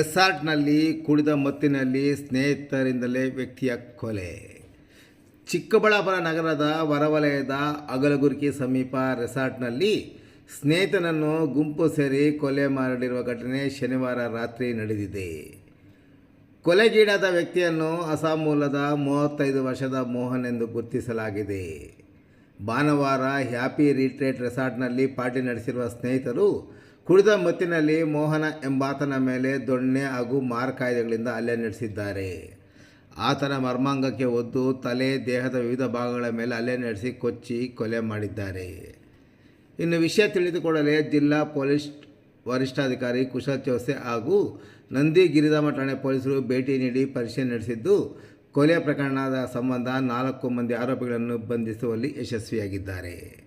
ರೆಸಾರ್ಟ್ನಲ್ಲಿ ಕುಡಿದ ಮತ್ತಿನಲ್ಲಿ ಸ್ನೇಹಿತರಿಂದಲೇ ವ್ಯಕ್ತಿಯ ಕೊಲೆ. ಚಿಕ್ಕಬಳ್ಳಾಪುರ ನಗರದ ಹೊರವಲಯದ ಅಗಲಗುರ್ಕಿ ಸಮೀಪ ರೆಸಾರ್ಟ್ನಲ್ಲಿ ಸ್ನೇಹಿತನನ್ನು ಗುಂಪು ಸೇರಿ ಕೊಲೆ ಮಾಡಿರುವ ಘಟನೆ ಶನಿವಾರ ರಾತ್ರಿ ನಡೆದಿದೆ. ಕೊಲೆಗೀಡಾದ ವ್ಯಕ್ತಿಯನ್ನು ಅಸಾಮೂಲದ ಮೂಲದ ಮೂವತ್ತೈದು ವರ್ಷದ ಮೋಹನ್ ಎಂದು ಗುರುತಿಸಲಾಗಿದೆ. ಭಾನುವಾರ ಹ್ಯಾಪಿ ರಿಟ್ರೇಟ್ ರೆಸಾರ್ಟ್ನಲ್ಲಿ ಪಾರ್ಟಿ ನಡೆಸಿರುವ ಸ್ನೇಹಿತರು ಕುಡಿದ ಮತ್ತಿನಲ್ಲಿ ಮೋಹನ ಎಂಬಾತನ ಮೇಲೆ ದೊಣ್ಣೆ ಹಾಗೂ ಮಾರಕಾಯ್ದೆಗಳಿಂದ ಹಲ್ಲೆ ನಡೆಸಿದ್ದಾರೆ. ಆತನ ಮರ್ಮಾಂಗಕ್ಕೆ ಒದ್ದು ತಲೆ, ದೇಹದ ವಿವಿಧ ಭಾಗಗಳ ಮೇಲೆ ಹಲ್ಲೆ ನಡೆಸಿ ಕೊಚ್ಚಿ ಕೊಲೆ ಮಾಡಿದ್ದಾರೆ. ಇನ್ನು ವಿಷಯ ತಿಳಿದುಕೊಳ್ಳಲೇ ಜಿಲ್ಲಾ ಪೊಲೀಸ್ ವರಿಷ್ಠಾಧಿಕಾರಿ ಕುಶಲ್ ಚೌಸೆ ಹಾಗೂ ನಂದಿ ಗಿರಿಧಾಮ ಠಾಣೆ ಪೊಲೀಸರು ಭೇಟಿ ನೀಡಿ ಪರಿಶೀಲನೆ ನಡೆಸಿದ್ದು, ಕೊಲೆ ಪ್ರಕರಣದ ಸಂಬಂಧ ನಾಲ್ಕು ಮಂದಿ ಆರೋಪಿಗಳನ್ನು ಬಂಧಿಸುವಲ್ಲಿ ಯಶಸ್ವಿಯಾಗಿದ್ದಾರೆ.